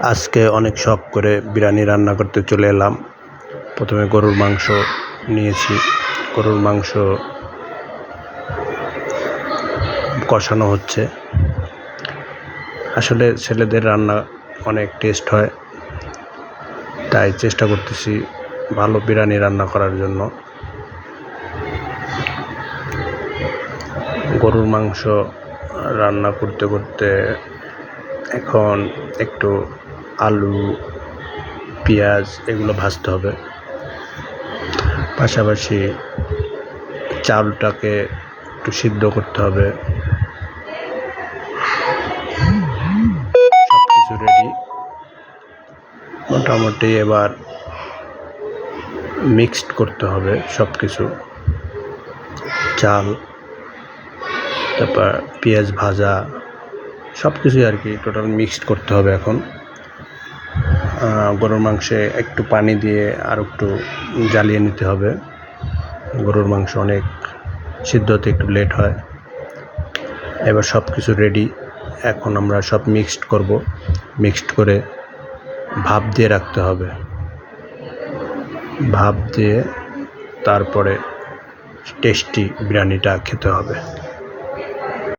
আজকে অনেক শখ করে বিরিয়ানি রান্না করতে চলে এলাম। প্রথমে গরুর মাংস নিয়েছি। গরুর মাংস কষানো হচ্ছে। আসলে ছেলেদের রান্না অনেক টেস্ট হয়। তাই চেষ্টা করতেছি ভালো বিরিয়ানি রান্না করার জন্য। গরুর মাংস রান্না করতে করতে এখন একটু আলু, পেঁয়াজ এগুলো ভাজতে হবে। পাশাপাশি চালটাকে একটু সিদ্ধ করতে হবে। সব কিছু রেডি মোটামুটি এবার মিক্সড করতে হবে সব কিছু চাল, তারপর পেঁয়াজ ভাজা সব কিছুই আর কি টোটাল মিক্সড করতে হবে এখন। গরুর মাংসে একটু পানি দিয়ে আর একটু জ্বালিয়ে নিতে হবে। গরুর মাংস অনেক সিদ্ধ হতে একটু লেট হয়। এবার সব কিছু রেডি এখন আমরা সব মিক্সড করব। মিক্সড করে ভাপ দিয়ে রাখতে হবে। ভাপ দিয়ে তারপরে টেস্টি বিরিয়ানিটা খেতে হবে।